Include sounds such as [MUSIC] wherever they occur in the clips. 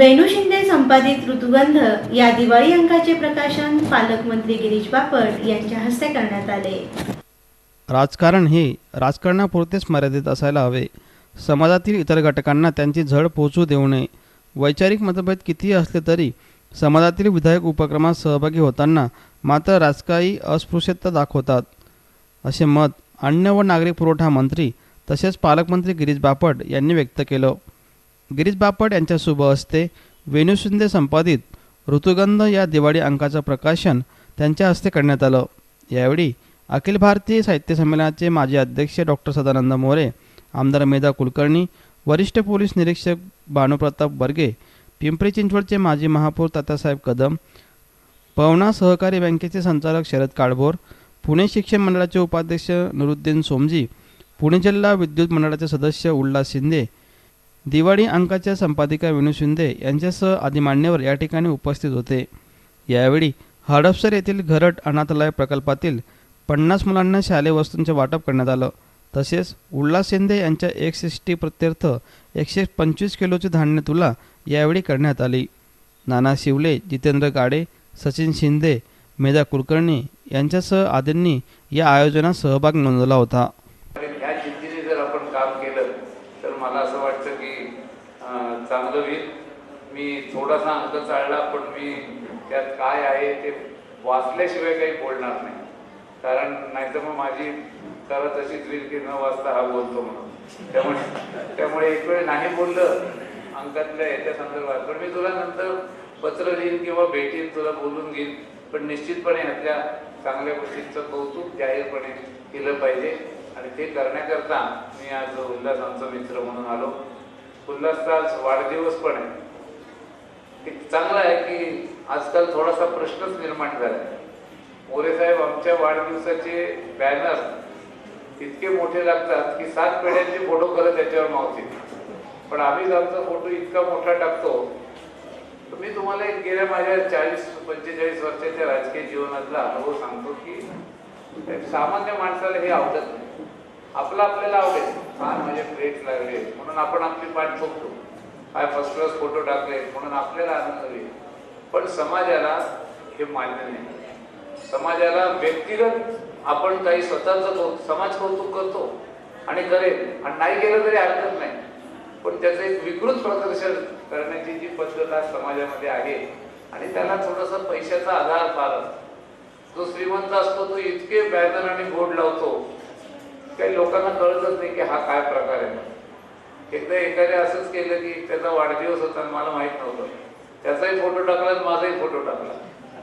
वेणू शिंदे संपादित ऋतुगंध या दिवाळी अंकाचे प्रकाशन पालकमंत्री गिरीश बापट यांच्या हस्ते करण्यात आले. राजकारण हे राजकारणापुरतेच मर्यादित असायला हवे. समाजातील इतर घटकांना त्यांची झळ पोहोचू देऊ नये. वैचारिक मतभेद कितीही असले तरी समाजातील विधायक उपक्रमात सहभागी होताना मात्र राजकारणी अस्पृश्यता दाखवतात. असे मत अन्न व नागरिक पुरवठा मंत्री तसेच पालकमंत्री गिरीश बापट यांनी व्यक्त केलं. गिरीश बापट यांच्या शुभ हस्ते वेणू शिंदे संपादित. ऋतुगंध या दिवाळी अंकाचं प्रकाशन त्यांच्या हस्ते करण्यात आलं. यावेळी अखिल भारतीय साहित्य संमेलनाचे माजी अध्यक्ष डॉक्टर सदानंद मोरे आमदार मेधा कुलकर्णी वरिष्ठ पोलीस निरीक्षक भानुप्रताप बर्गे पिंपरी चिंचवडचे माजी महापौर तात्यासाहेब कदम पवना सहकारी बँकेचे संचालक शरद काळभोर पुणे शिक्षण मंडळाचे उपाध्यक्ष नुरुद्दीन सोमजी पुणे जिल्हा विद्युत मंडळाचे सदस्य उल्हास शिंदे दिवाळी अंकाच्या संपादिका विनू शिंदे यांच्यासह आदी मान्यवर या ठिकाणी उपस्थित होते. यावेळी हडपसर येथील घरट अनाथालय प्रकल्पातील पन्नास मुलांना शालेय वस्तूंचे वाटप करण्यात आलं. तसेच उल्हास शिंदे यांच्या एकसष्टी प्रत्यर्थ एकशे पंचवीस किलोचे धान्य तुला यावेळी करण्यात आली. नाना शिवले जितेंद्र गाडे सचिन शिंदे मेधा कुलकर्णी यांच्यासह आदींनी या आयोजनात सहभाग नोंदवला होता आणि ह्या जिद्दीने जर आपण काम केलं तर मला असं वाटतं की अं, चांगलं होईल. मी थोडासा अंक चालला पण मी त्यात काय आहे ते वाचल्याशिवाय काही बोलणार नाही. कारण नाहीतर मग माझी करा तशीच होईल की न वाचता हा बोलतो म्हणून. त्यामुळे त्यामुळे एक वेळ नाही बोललं अंकातल्या याच्या संदर्भात. पण मी तुला नंतर पत्र लिहीन किंवा भेटीन तुला बोलून घेईन. पण निश्चितपणे ह्यातल्या चांगल्या गोष्टींचं कौतुक जाहीरपणे केलं पाहिजे. आणि ते करण्याकरता मी आज उल्हास आमचा मित्र म्हणून आलो. उल्हासचा आज वाढदिवस पण आहे. ते चांगलं आहे की आजकाल थोडासा प्रश्नच निर्माण झाला मोरे साहेब आमच्या वाढदिवसाचे बॅनर इतके मोठे लागतात की सात पिढ्यांचे फोटो करत त्याच्यावर मावतील. पण आम्ही आमचा फोटो इतका मोठा टाकतो. तर मी तुम्हाला एक गेल्या माझ्या चाळीस पंचेचाळीस वर्षाच्या राजकीय जीवनातला अनुभव सांगतो की सामान्य माणसाला हे आवडत नाही. आपलं आपल्याला आवडेल छान म्हणजे प्लेट लागले. म्हणून आपण आपली पाठ बघतो. काय फर्स्ट क्लास फोटो टाकले. म्हणून आपल्याला आनंद होईल. पण समाजाला हे मान्य नाही. समाजाला व्यक्तिगत आपण काही स्वतःच समाज कौतुक करतो आणि करेल. आणि नाही केलं तरी हरकत नाही. पण त्याचं एक विकृत प्रदर्शन करण्याची जी पद्धत आज समाजामध्ये आहे आणि त्याला थोडासा पैशाचा आधार फार असतो जो श्रीमंत असतो तो इतके बॅनर आणि बोर्ड लावतो. काही लोकांना कळतच नाही की हा काय प्रकार आहे. एकदा एखाद्या असंच केलं की त्याचा वाढदिवस होता आणि मला माहीत नव्हतं. त्याचाही फोटो टाकला आणि माझाही फोटो टाकला.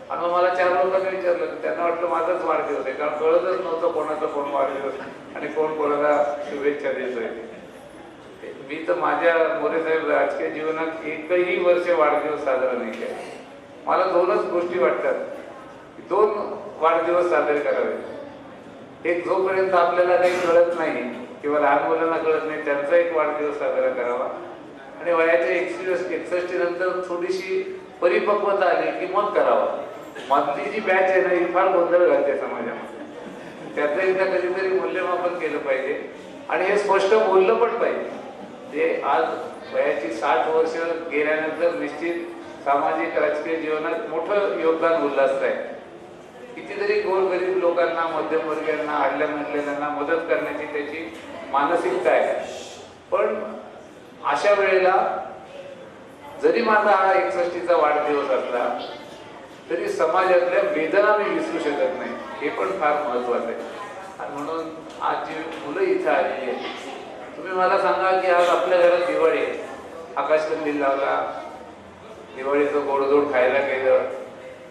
आणि मग मला चार लोकांनी विचारलं? की त्यांना वाटलं माझाच वाढदिवस आहे कारण कळतच नव्हतं कोणाचा कोण वाढदिवस आणि कोण कोणाला शुभेच्छा देतोय. आहे मी तर माझ्या मोरे साहेब राजकीय जीवनात एकही वर्ष वाढदिवस साजरा नाही केला. मला दोनच गोष्टी वाटतात. दोन वाढदिवस साजरे करावे. एक जोपर्यंत आपल्याला काही कळत नाही किंवा लहान मुलांना कळत नाही त्यांचा एक वाढदिवस साजरा करावा. आणि वयाच्या एकशे एकसष्ट नंतर थोडीशी परिपक्वता आली की मग करावा. मधली जी बॅच आहे ना ही फार गोंधळ घालते समाजामध्ये. त्याचं एकदा कधीतरी मूल्यमापन केलं पाहिजे. आणि हे स्पष्ट बोललं पण पाहिजे. ते आज वयाची साठ वर्ष गेल्यानंतर निश्चित सामाजिक राजकीय जीवनात मोठं योगदान उल्हासत आहे. कितीतरी गोरगरीब लोकांना मध्यमवर्गीयांना आडल्या म्हणलेल्यांना मदत करण्याची त्याची मानसिकता आहे. पण अशा वेळेला जरी माझा हा एकसष्टीचा वाढदिवस असला तरी समाजातल्या वेदना मी विसरू शकत नाही. हे पण फार महत्वाचं आहे. आणि म्हणून आज जी मुलं इथं आलेली आहेत तुम्ही मला सांगा की आज आपल्या घरात दिवाळी आहे. आकाशकंदील लावला दिवाळीचं गोडधोड खायला गेलं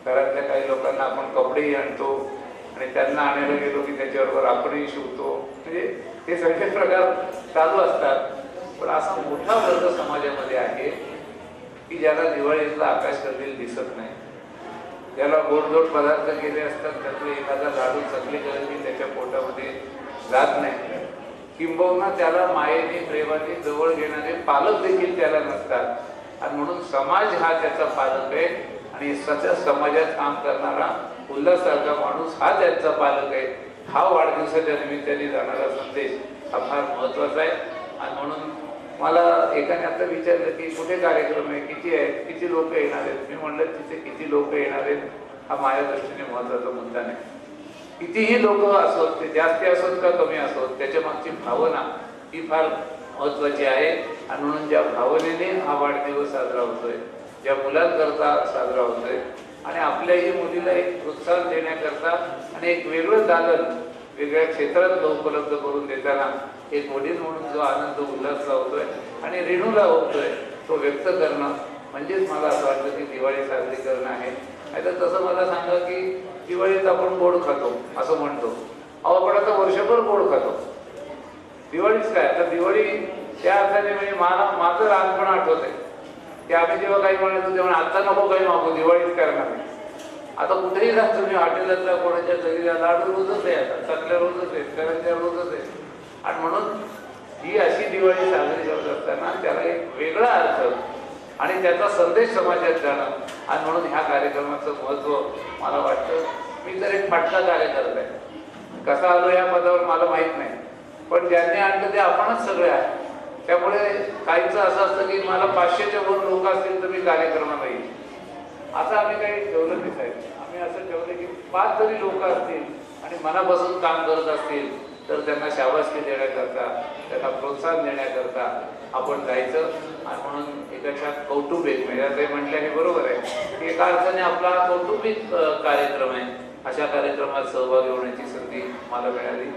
घरातल्या काही लोकांना आपण कपडेही आणतो आणि त्यांना आणायला गेलो की त्याच्याबरोबर आपणही शिवतो. म्हणजे हे सगळे प्रकार चालू असतात. पण असा मोठा वर्ग समाजामध्ये आहे की ज्याला दिवाळीतला आकाश कंदील दिसत नाही. ज्याला गोडधोड पदार्थ केले असतात त्यातलं एखादा लाडू चकली करंजी त्याच्या पोटामध्ये जात नाही. किंबहुना त्याला मायेने प्रेमाने जवळ घेणारे पालक देखील त्याला नसतात. आणि म्हणून समाज हा त्याचा पालक आहे. आणि सध्या समाजात काम करणारा उल्हासारखा माणूस हा त्यांचा पालक आहे. हा वाढदिवसाच्या निमित्ताने जाणारा संदेश हा फार महत्त्वाचा आहे. आणि म्हणून मला एकाने आता विचारलं की कुठे कार्यक्रम आहे? किती आहेत किती लोक येणार आहेत? मी म्हणलं तिथे किती लोक येणार आहेत? हा माझ्या दृष्टीने महत्त्वाचा मुद्दा नाही. कितीही लोक असोत ते जास्ती असोत का कमी असोत त्याच्या मागची भावना ही फार महत्त्वाची आहे. आणि म्हणून ज्या भावनेने हा वाढदिवस साजरा होतोय या मुलांकरता साजरा होतोय आणि आपल्याही मुलीला एक प्रोत्साहन देण्याकरता आणि एक वेगळं दालन वेगळ्या क्षेत्रात उपलब्ध करून देताना एक वडील म्हणून जो आनंद उल्हास होतोय आणि रेणूला होतोय तो व्यक्त करणं म्हणजेच मला असं वाटतं की दिवाळी साजरी करणं आहे. नाहीतर तसं मला सांगा की दिवाळीत आपण गोड खातो असं म्हणतो. अहो आपण आता वर्षभर गोड खातो. दिवाळीच काय? आता दिवाळी त्या अर्थाने म्हणजे मला माझं लहानपण आठवत आहे की आम्ही जेव्हा काही म्हणायचो तेव्हा आता नको काही मागू दिवाळीच करणार नाही. आता कुठेही जा तुम्ही हॉटेलातला कोणाच्या घरी जा, लाडू रोजच आहे आता चांगल्या रोजच आहेत करंज्या रोजच आहेत आणि म्हणून ही अशी दिवाळी साजरी करत असताना त्याला एक वेगळा अर्थ आणि त्याचा संदेश समाजात जाणं आणि म्हणून ह्या कार्यक्रमाचं महत्त्व मला वाटतं मी तर एक फाटका कार्यकर्ता आहे. कसा आलो या पदावर मला माहीत नाही. पण ज्यांनी आणलं ते आपणच सगळे आहे त्यामुळे काहींचं असं असतं की मला पाचशेच्या वर लोक असतील तर मी कार्यक्रमाला येईल असं आम्ही काही ठेवलं नाही साहेब. आम्ही असं ठेवलं की पाच जरी लोक असतील आणि मनापासून काम करत असतील तर त्यांना शाबासकी देण्याकरता त्यांना प्रोत्साहन देण्याकरता आपण जायचं. आणि म्हणून एकाच्या कौटुंबिक म्हणजे म्हटलं हे बरोबर आहे. की एका अर्थाने आपला कौटुंबिक कार्यक्रम आहे. अशा कार्यक्रमात सहभागी होण्याची संधी मला मिळाली.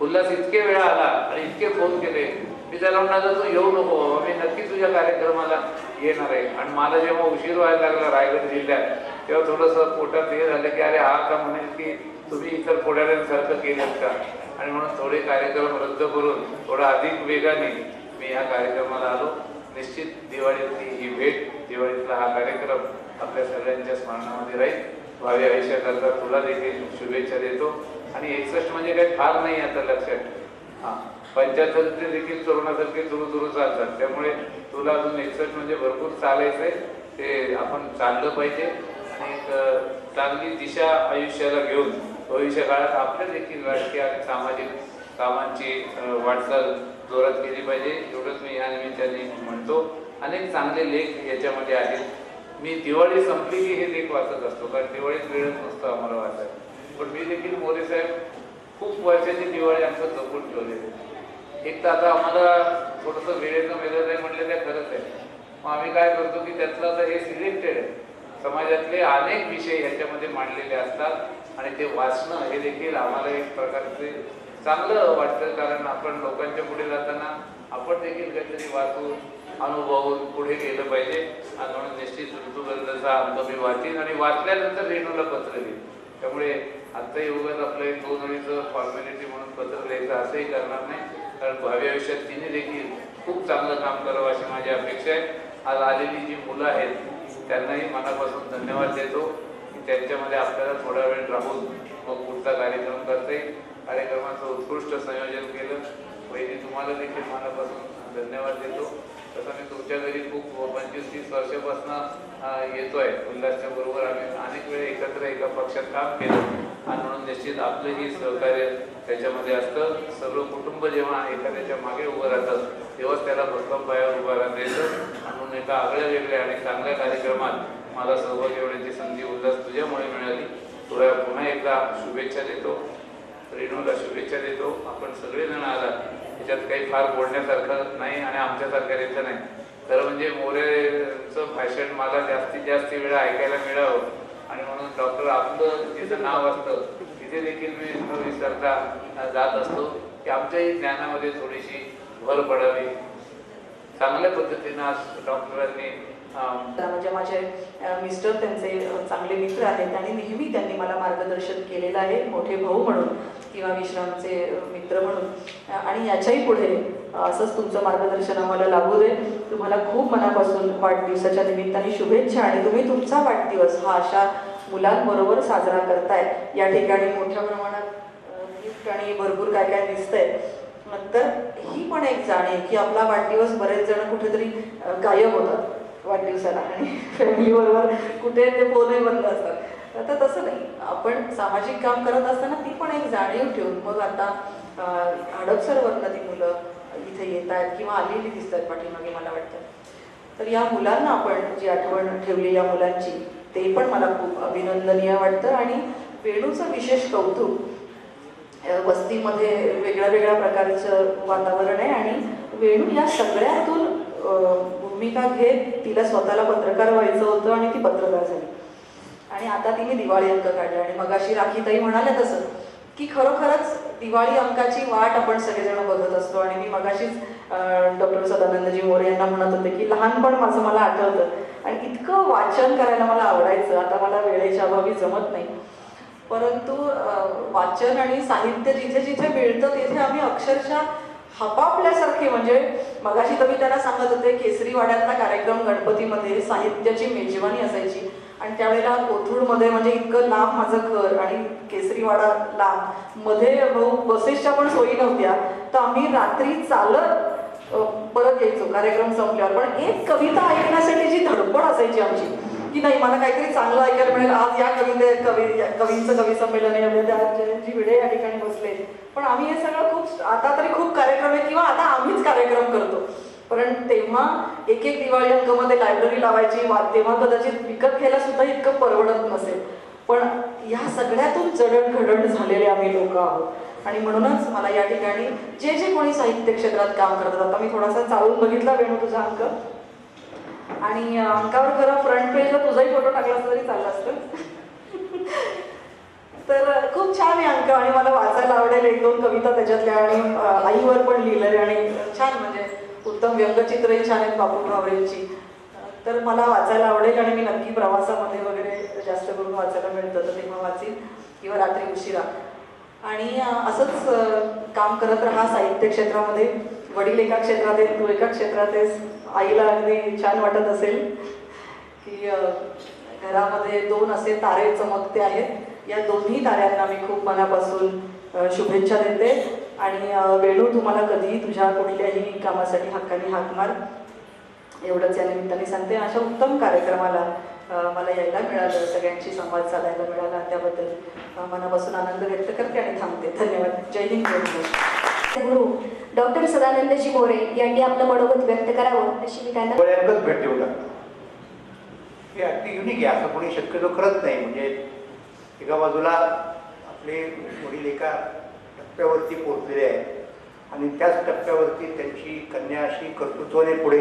उल्हास इतके वेळा आला आणि इतके फोन केले. मी त्याला म्हणालो तू येऊ नको मी नक्की तुझ्या कार्यक्रमाला येणार आहे. आणि मला जेव्हा उशीर व्हायला लागला रायगड जिल्ह्यात तेव्हा थोडंसं पोटात हे झालं की अरे हा का? म्हणेल की तुम्ही इतर पुढाऱ्यांसारखं केलं का? आणि म्हणून थोडे कार्यक्रम रद्द करून थोडा अधिक वेगाने मी ह्या कार्यक्रमाला आलो. निश्चित दिवाळीतली ही भेट दिवाळीतला हा कार्यक्रम आपल्या सगळ्यांच्या स्मरणामध्ये राहील. भावी आयुष्याकरता तुला देखील शुभेच्छा देतो. आणि एकसष्ट म्हणजे काही फार नाही आता लक्षात. हा. पंच्याहत्तर ते देखील तरुणासारखे सुरू सुरू चालतात. त्यामुळे तुला अजून एकसष्ट म्हणजे भरपूर चालायचंय. ते आपण चाललं पाहिजे. आणि एक चांगली दिशा आयुष्याला घेऊन भविष्य काळात आपल्या देखील राजकीय आणि सामाजिक कामांची वाटचाल जोरात केली पाहिजे. एवढंच मी या निमित्ताने म्हणतो. अनेक चांगले लेख याच्यामध्ये आहेत. मी दिवाळी संपली की हे लेख वाचत असतो. कारण दिवाळीत वेळच नसतो आम्हाला वाचायला. पण मी देखील मोरे साहेब खूप वर्षाची दिवाळी आमचं जपून ठेवलेली आहे. एक तर आता आम्हाला थोडंसं वेळेचं वेगळं नाही म्हटलं ते खरंच आहे. मग आम्ही काय करतो की त्यातलं आता हे सिलेक्टेड आहे. समाजातले अनेक विषय ह्याच्यामध्ये मांडलेले असतात आणि ते वाचणं हे देखील आम्हाला एक प्रकारचे चांगलं वाटतं कारण आपण लोकांच्या पुढे जाताना आपण देखील काहीतरी वाचून अनुभवून पुढे गेलं पाहिजे. आणि म्हणून निश्चित ऋतुगंधाचा अंक मी वाचीन आणि वाचल्यानंतर रेणूला पत्र देईन त्यामुळे आत्ताही उगाच आपलं एक दोन ओळीचं फॉर्मॅलिटी म्हणून पत्र लिहायचं असंही करणार नाही. कारण भावी आयुष्यात तिने देखील खूप चांगलं काम करावं अशी माझी अपेक्षा आहे. आज आलेली जी मुलं आहेत त्यांनाही मनापासून धन्यवाद देतो. की त्यांच्यामध्ये आपल्याला थोडा वेळ राहून मग पुढचा कार्यक्रम करता. येईल कार्यक्रमाचं उत्कृष्ट संयोजन केलं. पहिली तुम्हाला देखील मनापासून धन्यवाद देतो. तसं मी तुमच्या घरी खूप पंचवीस तीस वर्षापासून येतोय. उल्हासच्या बरोबर आम्ही अनेक वेळा एकत्र एका पक्षात काम केलं. आणि म्हणून निश्चित आपलंही सहकार्य त्याच्यामध्ये असतं. सगळं कुटुंब जेव्हा एखाद्याच्या मागे उभं राहतं तेव्हाच त्याला भक्कम पायावर उभं राहता येतं. आणि म्हणून एका आगळ्या वेगळ्या आणि चांगल्या कार्यक्रमात मला सहभागी होण्याची संधी उल्हास तुझ्यामुळे मिळाली. तुला पुन्हा एकदा शुभेच्छा देतो. रेणूला शुभेच्छा देतो. आपण सगळेजण आला त्याच्यात काही फार बोलण्यासारखं नाही आणि आमच्यासारखं रेचं नाही. खरं म्हणजे मोरेचं भाषण मला जास्तीत जास्त वेळा ऐकायला मिळावं. आणि म्हणून डॉक्टर आपलं तिचं नाव असतं तिथे देखील मी न विसरता जात असतो की आमच्याही ज्ञानामध्ये थोडीशी भर पडावी. चांगल्या पद्धतीनं आज डॉक्टरांनी तर म्हणजे माझे मिस्टर त्यांचे चांगले मित्र आहेत आणि नेहमी त्यांनी मला मार्गदर्शन केलेलं आहे मोठे भाऊ म्हणून. किंवा विश्रामचे मित्र म्हणून. आणि याच्याही पुढे असंच तुमचं मार्गदर्शन आम्हाला लाभू दे. तुम्हाला खूप मनापासून वाढदिवसाच्या निमित्ताने शुभेच्छा आणि तुम्ही तुमचा वाढदिवस हा अशा मुलांबरोबर साजरा करताय. या ठिकाणी मोठ्या प्रमाणात गिफ्ट आणि भरपूर काय काय दिसतंय. तर ही पण एक जाणीव की आपला वाढदिवस बरेच जण कुठेतरी गायब होतात वाढदिवसाला. आणि फॅमिलीबरोबर कुठे ते फोनही बंद असतात. आता तसं नाही. आपण सामाजिक काम करत असताना ती पण एक जाणीव ठेवून मग आता हडपसरवरनं ती मुलं इथे येत आहेत किंवा आलेली दिसत आहेत पाठीमागे मला वाटतं. तर या मुलांना आपण जी आठवण ठेवली या मुलांची ते पण मला खूप अभिनंदनीय वाटतं. आणि वेणूचं विशेष कौतुक वस्तीमध्ये वेगळ्या वेगळ्या प्रकारचं वातावरण आहे. आणि वेणू या सगळ्यातून भूमिका घेत तिला स्वतःला पत्रकार व्हायचं होतं आणि ती पत्रकार झाली. आणि आता तिने दिवाळी अंक काढला आणि मगाशी राखीताई म्हणाल्या तसं की खरोखरच दिवाळी अंकाची वाट आपण सगळेजण बघत असतो. आणि मी मगाशीच डॉक्टर सदानंदजी मोरे यांना म्हणत होते की लहानपण माझं मला आठवतं. आणि इतकं वाचन करायला मला आवडायचं. आता मला वेळेच्या अभावी जमत नाही. परंतु वाचन आणि साहित्य जिथे जिथे मिळतं तिथे आम्ही अक्षरशः हपापल्यासारखे. म्हणजे मगाशी तर मी त्यांना सांगत होते केसरी वाड्यातला कार्यक्रम गणपतीमध्ये साहित्याची मेजवानी असायची. आणि त्यावेळेला कोथरूडमध्ये म्हणजे इतकं लांब माझं घर आणि केसरीवाडा लांबमध्ये बसेसच्या पण सोयी नव्हत्या. तर आम्ही रात्री चालत परत यायचो कार्यक्रम संपल्यावर. पण एक कविता ऐकण्यासाठी जी धडपड असायची आमची की नाही मला काहीतरी चांगलं ऐकायला मिळेल. आज या कविते कवी कवींचं कवी संमेलन आहे जयंती भिडे या ठिकाणी बसले. पण आम्ही हे सगळं खूप आता तरी खूप कार्यक्रम आहे किंवा आता आम्हीच कार्यक्रम करतो. कारण तेव्हा एक एक दिवाळी अंकमध्ये लायब्ररी लावायची तेव्हा कदाचित विकत घ्यायला सुद्धा इतकं परवडत नसेल. पण या सगळ्यातून जडणघडण झालेले आम्ही लोक आहोत. आणि म्हणूनच मला या ठिकाणी जे जे कोणी साहित्य क्षेत्रात काम करतात आता मी थोडासा चालून बघितला वेणू तुझा अंक. आणि अंकावर खरं फ्रंट पेजला तुझाही फोटो टाकला असता तरी चालला असतं. [LAUGHS] तर खूप छान आहे अंक आणि मला वाचायला आवडेल. एक दोन कविता त्याच्यातल्या आणि आईवर पण लिहिलंय आणि छान म्हणजे उत्तम व्यंगचित्रही छान आहेत बापू भावरेंची तर मला वाचायला आवडेल आणि मी नक्की प्रवासामध्ये वगैरे जास्त करून वाचायला मिळतं तर तेव्हा वाचीन किंवा रात्री उशिरा. आणि असंच काम करत राहा साहित्य क्षेत्रामध्ये. वडील एका क्षेत्रात आहेत तू एका क्षेत्रात आहेस. आईला अगदी छान वाटत असेल की घरामध्ये दोन असे तारे चमकते आहेत. या दोन्ही ताऱ्यांना मी खूप मनापासून शुभेच्छा देते. आणि वेणू तुम्हाला कधीही तुझ्या कुठल्याही कामासाठी हक्काने हाक मार. एवढंच या निमित्ताने सांगते. अशा उत्तम कार्यक्रमाला मला यायला मिळालं. सगळ्यांशी संवाद साधायला मिळाला. त्याबद्दल मनापासून आनंद व्यक्त करते आणि थांबते. धन्यवाद. जय हिंद जय महाराष्ट्र. गुरु डॉक्टर सदानंदजी मोरे यांनी आपलं मनोगत व्यक्त करावं अशी मी त्यांना गोळ्यांकच भेट देऊ लागतात हे अगदी युनिक आहे. असं कोणी शक्यतो करत नाही. म्हणजे एका बाजूला आपले वडील एका टप्प्यावरती पोहोचलेले आहेत. आणि त्याच टप्प्यावरती त्यांची कन्या अशी कर्तृत्वाने पुढे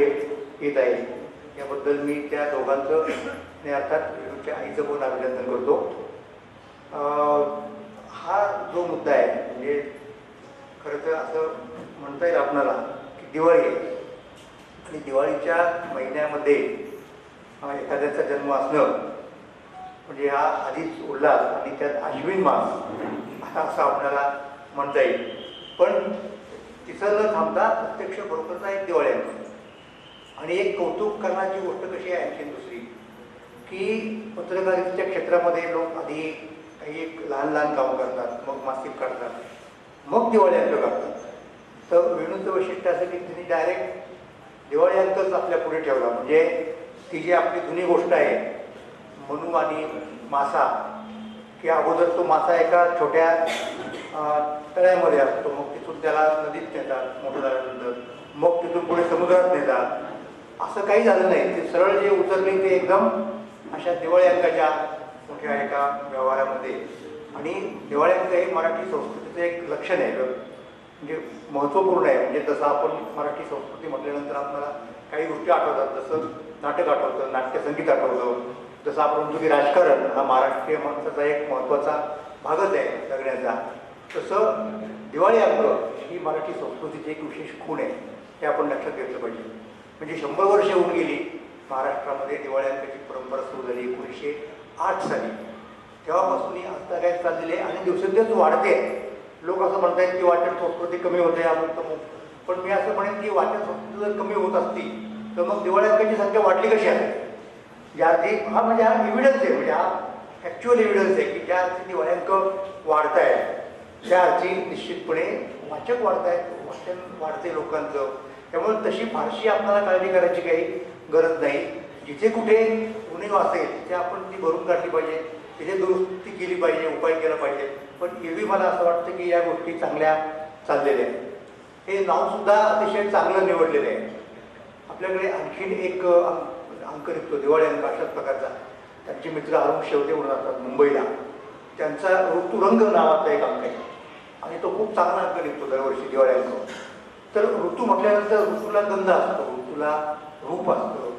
येत आहे. याबद्दल मी त्या दोघांचं आणि अर्थात वेणूच्या आईचं पण अभिनंदन करतो. हा जो मुद्दा आहे म्हणजे खरं तर असं म्हणता येईल आपणाला की दिवाळी आहे. आणि दिवाळीच्या महिन्यामध्ये एखाद्याचा जन्म असणं म्हणजे हा आधीच उल्हास आणि त्यात आश्विन मास असं आपल्याला म्हणता येईल पण तिथं न थांबता प्रत्यक्ष बरोबरचा एक दिवाळ्यामध्ये आणि एक कौतुक करण्याची गोष्ट कशी आहे आणखी दुसरी? की पत्रकारितेच्या क्षेत्रामध्ये लोक आधी काही एक लहान लहान कामं करतात मग मासिक काढतात मग दिवाळी अंक काढतात. तर वेणूचं वैशिष्ट्य असं की तिने डायरेक्ट दिवाळी अंकच आपल्या पुढे ठेवला. म्हणजे ती जी आपली जुनी गोष्ट आहे मनू आणि मासा की अगोदर तो मासा एका छोट्या तळ्यामध्ये असतो. मग तिथून त्याला नदीत नेतात मोठं झाल्यानंतर मग तिथून पुढे समुद्रात नेतात. असं काही झालं नाही. ते सरळ जे उतरले ते एकदम अशा दिवाळी अंकाच्या मोठ्या एका व्यवहारामध्ये. आणि दिवाळी अंक हे मराठी संस्कृतीचं एक लक्षण आहे. म्हणजे महत्त्वपूर्ण आहे. म्हणजे जसं आपण मराठी संस्कृती म्हटल्यानंतर आपल्याला काही गोष्टी आठवतात. जसं नाटक आठवतं नाट्यसंगीत आठवतं. जसं आपण म्हणतो की राजकारण हा महाराष्ट्रीय माणसाचा एक महत्त्वाचा भागच आहे जगण्याचा तसं दिवाळी अंक ही मराठी संस्कृतीची एक विशेष खूण आहे हे आपण लक्षात घेतलं पाहिजे. म्हणजे शंभर वर्ष होऊन गेली महाराष्ट्रामध्ये दिवाळी अंकाची परंपरा सुरू झाली एकोणीसशे आठ साली. तेव्हापासून ही आजतागायत चाललेली आहे आणि दिवसेंदिवस वाढते. लोक असं म्हणतात की वाचन संस्कृती कमी होते आपण पण मी असं म्हणेन की वाचन संस्कृती जर कमी होत असती तर मग दिवाळी अंकाची संख्या वाढली कशी आहे? ज्या अर्थी हा म्हणजे हा एव्हिडन्स आहे म्हणजे हा ॲक्च्युअल एव्हिडन्स आहे की ज्या अर्थी दिवाळी अंक वाढत आहेत त्या अर्थी निश्चितपणे वाचक वाढत आहेत वाचन वाढते लोकांचं. त्यामुळे तशी फारशी आपल्याला काळजी करायची काही गरज नाही. जिथे कुठे उणीव असेल तिथे आपण ती भरून काढली पाहिजे. तिथे दुरुस्ती केली पाहिजे उपाय केला पाहिजे. पण एवढी मला असं वाटतं की या गोष्टी चांगल्या चाललेल्या आहेत. हे नावसुद्धा अतिशय चांगलं निवडलेलं आहे. आपल्याकडे आणखीन एक अंक अंक निघतो दिवाळी अंक अशाच प्रकारचा. त्यांचे मित्र अरुण शेवटे म्हणून असतात मुंबईला. त्यांचा ऋतुरंग नावाचा एक अंक आहे. आणि तो खूप चांगला अंक निघतो दरवर्षी दिवाळी अंक तर ऋतू म्हटल्यानंतर ऋतूला गंध असतो ऋतूला रूप असतं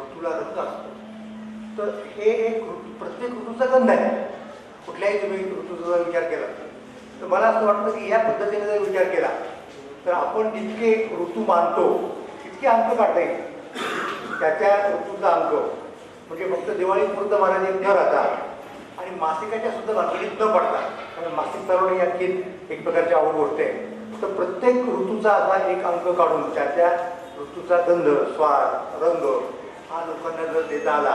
ऋतूला रंग असतो. तर हे एक ऋतू प्रत्येक ऋतूचा गंध आहे. कुठल्याही तुम्ही ऋतूचा जर विचार केला. तर मला असं वाटतं की या पद्धतीने जर विचार केला तर आपण जितके ऋतू मानतो तितके अंक काढता येईल. त्याच्या ऋतूचा अंक. म्हणजे फक्त दिवाळीपुरतं मानाने न राहता आणि मासिकाच्या सुद्धा भानगडीत न पडता मासिक चालवणे ही एक प्रकारची आवड गोष्ट आहे तर प्रत्येक ऋतूचा असा एक अंक काढून त्या त्या ऋतूचा गंध स्वाद रंग हा लोकांना जर देता आला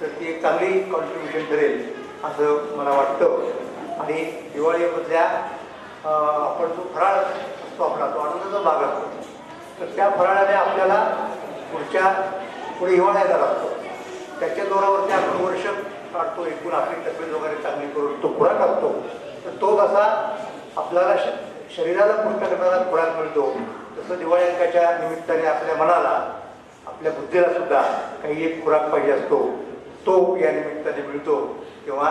तर ती एक चांगली कॉन्ट्रीब्युशन ठरेल असं मला वाटतं. आणि दिवाळीमधल्या आपण जो फराळ असतो आपला तो आनंदाचा भाग असतो. तर त्या फराळाने आपल्याला पुढच्या पुढे हिवाळा लागतो. त्याच्या जोरावरती आपण वर्ष काढतो एकूण आपली तब्येत वगैरे चांगली करून तो खुराक असतो तो कसा आपल्याला श शरीराला पुष्ट करणारा खुराक मिळतो तसं दिवाळी अंकाच्या निमित्ताने आपल्या मनाला आपल्या बुद्धीला सुद्धा काही एक खुराक पाहिजे असतो तो या निमित्ताने मिळतो. तेव्हा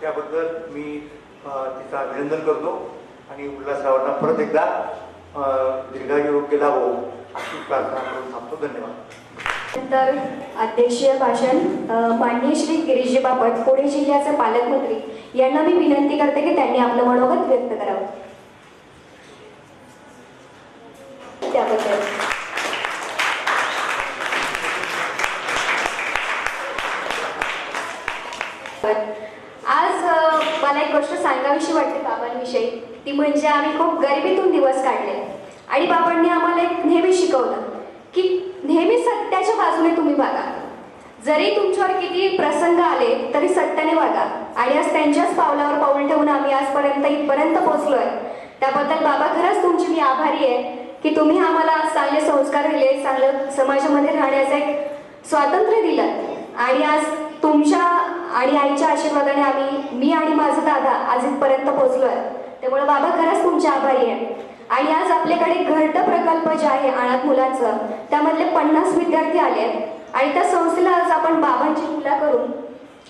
त्याबद्दल मी तिचा अभिनंदन करतो आणि उल्हासरावांना परत एकदा अं, दीर्घायुरोग्य लाभो अशी प्रार्थना करून थांबतो धन्यवाद. नंतर अध्यक्षीय भाषण माननीय श्री गिरीजी बापट पुणे जिल्ह्याचे पालकमंत्री यांना मी विनंती करते की त्यांनी आपलं मनोगत व्यक्त करावं. त्याबद्दल. आज मला एक गोष्ट सांगावीशी वाटते बाबांविषयी. ती म्हणजे आम्ही खूप गरिबीतून दिवस काढले. आणि बाबांनी आम्हाला एक नेहमी शिकवलं की नेहमी सत्याच्या बाजूने तुम्ही वागा. जरी तुमच्यावर किती प्रसंग आले तरी सत्याने वागा. आणि आज त्यांच्याच पावलावर पाऊल ठेवून आम्ही आजपर्यंत इथपर्यंत पोहोचलोय. त्याबद्दल बाबा खरंच तुमची मी आभारी आहे की तुम्ही आम्हाला चांगले संस्कार दिले चांगलं समाजामध्ये राहण्याचं एक स्वातंत्र्य दिलं. आणि आज तुमच्या आणि आईच्या आशीर्वादाने आम्ही मी आणि माझा दादा आज इथपर्यंत पोहोचलोय. त्यामुळे बाबा खरंच तुमचे आभारी आहे. आणि आज आपल्याकडे घरट प्रकल्प जे आहे अनाथ मुलांचं त्यामधले पन्नास विद्यार्थी आले आहेत. आणि त्या संस्थेला आज आपण बाबांची मुला करून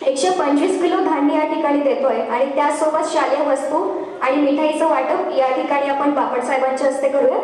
एकशे पंचवीस किलो धान्य या ठिकाणी देतोय आणि त्यासोबत शालेय वस्तू आणि मिठाईचं वाटप या ठिकाणी आपण बापट साहेबांच्या हस्ते करूया.